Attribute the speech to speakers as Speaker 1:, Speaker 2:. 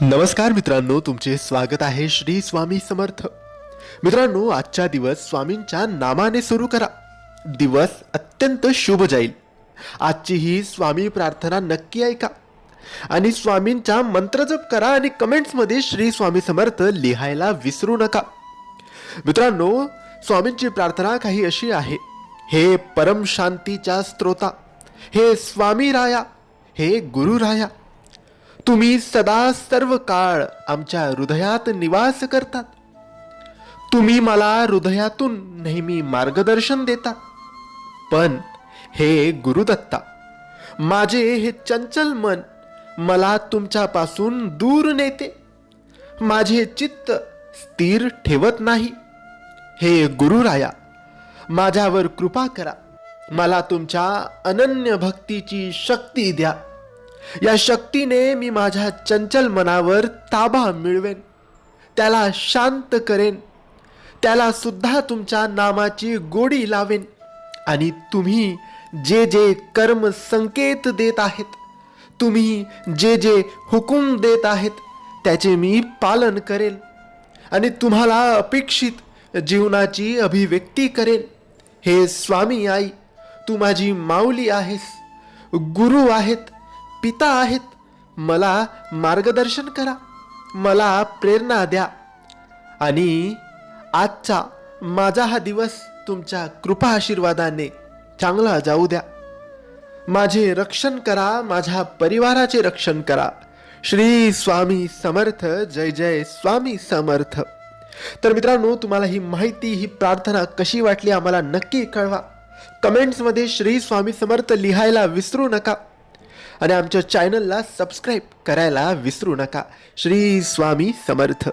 Speaker 1: नमस्कार मित्रांनो तुमचे स्वागत आहे श्री स्वामी समर्थ. मित्रांनो आजचा दिवस स्वामींच्या नामाने सुरू करा. दिवस अत्यंत शुभ जाईल. आजची ही स्वामी प्रार्थना नक्की ऐका. आणि स्वामींचा मंत्रजप करा आणि कमेंट्समध्ये श्री स्वामी समर्थ लिहायला विसरू नका. मित्रांनो स्वामींची प्रार्थना काही अशी आहे. हे परम शांतीच्या स्त्रोता हे स्वामी राया हे गुरु राया तुम्ही सदा सर्व काळ आमच्या हृदयात निवास करतात. तुम्ही मला हृदयातून नेहमी मार्गदर्शन देता. पण हे गुरुदत्ता माझे हे चंचल मन मला तुमच्यापासून दूर नेते. माझे चित्त स्थिर ठेवत नाही. हे गुरुराया माझ्यावर कृपा करा. मला तुमच्या अनन्य भक्तीची शक्ती द्या. या शक्तीने मी माझ्या चंचल मनावर ताबा मिळवेन. त्याला शांत करेन. त्याला सुद्धा तुमच्या नामाची गोडी लावेन. आणि तुम्ही जे जे कर्म संकेत देत आहेत तुम्ही जे जे हुकूम देत आहेत त्याचे मी पालन करेन. आणि तुम्हाला अपेक्षित जीवनाची अभिव्यक्ती करेन. हे स्वामी आई तू माझी माऊली आहेस गुरु आहेत. पिता आहेत. मला मार्गदर्शन करा. मला प्रेरणा द्या. आणि आजचा माझा हा दिवस तुमच्या कृपा आशीर्वादाने चांगला जाऊ द्या. माझे रक्षण करा माझ्या परिवाराचे रक्षण करा. श्री स्वामी समर्थ जय जय स्वामी समर्थ. तर मित्रांनो तुम्हाला ही माहिती ही प्रार्थना कशी वाटली आम्हाला नक्की कळवा. कमेंट्समध्ये श्री स्वामी समर्थ लिहायला विसरू नका. आणि आमच्या चॅनलला सबस्क्राईब करायला विसरू नका. श्री स्वामी समर्थ.